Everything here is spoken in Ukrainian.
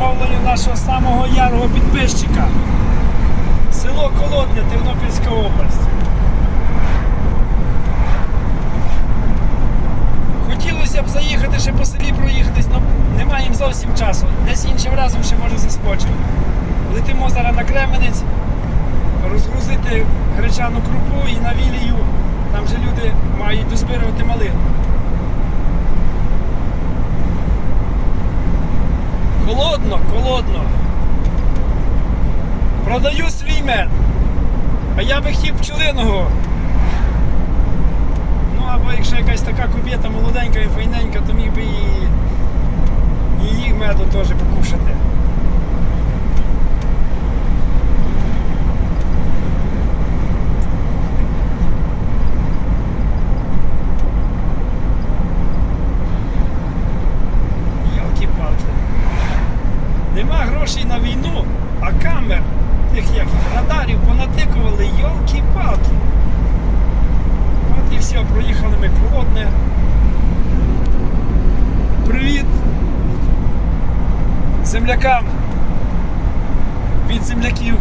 вітаю нашого самого ярого підписчика. Село Колодня, Тернопільська область. Хотілося б заїхати ще по селі проїхатись, але немає їм зовсім часу. Десь іншим разом ще може заскочимо. Летимо зараз на Кременець, розгрузити гречану крупу і на вілію. Там же люди мають Холодно, холодно. Продаю свій мед. А я би хотів пчелиного. Ну або якщо якась така кубєта молоденька і файненька, то міг би і її меду теж покушати. Нема грошей на війну, а камер тих як радарів понатикували, йолки-палки. От і все, проїхали ми Плодне. Привіт землякам від земляків.